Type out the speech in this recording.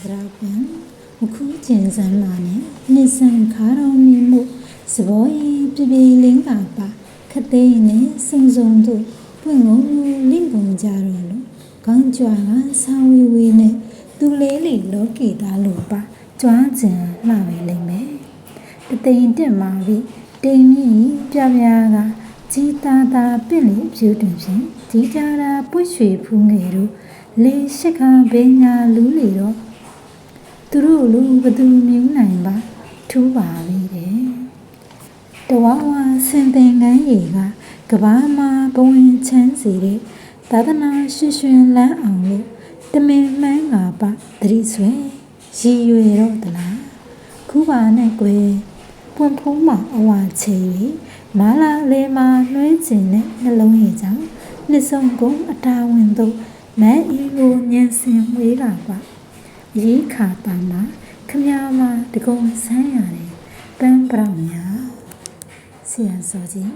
ဗရာပန်အခုကျင်စမ်းလာနဲ့နှိစံခါတော်မီမှုစဘောဤပြပြလင်းကပါခတ်သိမ်းနဲ့စုံစုံတို့ပွင့်ငုံလူလင့်ကုန်ကြတော့လို့ကောင်းကြွားကဆောင်းဝီဝီနဲ့သူလေးလေးလောကေသားလို့ပါကြွားကျင်လှပဲလိမ့်မယ်တသိင်တက်มาပြီတိမ်မြင့်ပြပြကကြီးသားသားပင့်လေဖြူတွင်ဖြင့်ကြီးကြတာပွတ်ရွှေဖူးငယ်တို့လေရှိခါဘေးညာလူးလေတော့ သူတို့လူဘသူမြူးနိုင်ပါထူးပါလေတဲ့တဝါဝါစင်သင်ကန်းရီကကဘာမှာဘဝင်ချမ်းစီတဲ့သာသနာရွှင်ရွှင်လန်းအောင်လို့တမင်မှန်းငါပါသတိဆွဲရည်ရွယ်တော့တလားခုပါနဲ့ကွယ်ပွန်ဖုံးမအဝါချေ၍မာလာလေးမှာနှွေးကျင်တဲ့နှလုံးရည်ကြောင့်နှစ်ဆုံးကုန်းအတာဝင်သို့မန်းဤကိုညံစင်မွေးလာပါ ရေးခါတာမှာခမည်းမတကုံဆန်းရတယ်ပန်းပရောင်ညာဆရာစောကြီး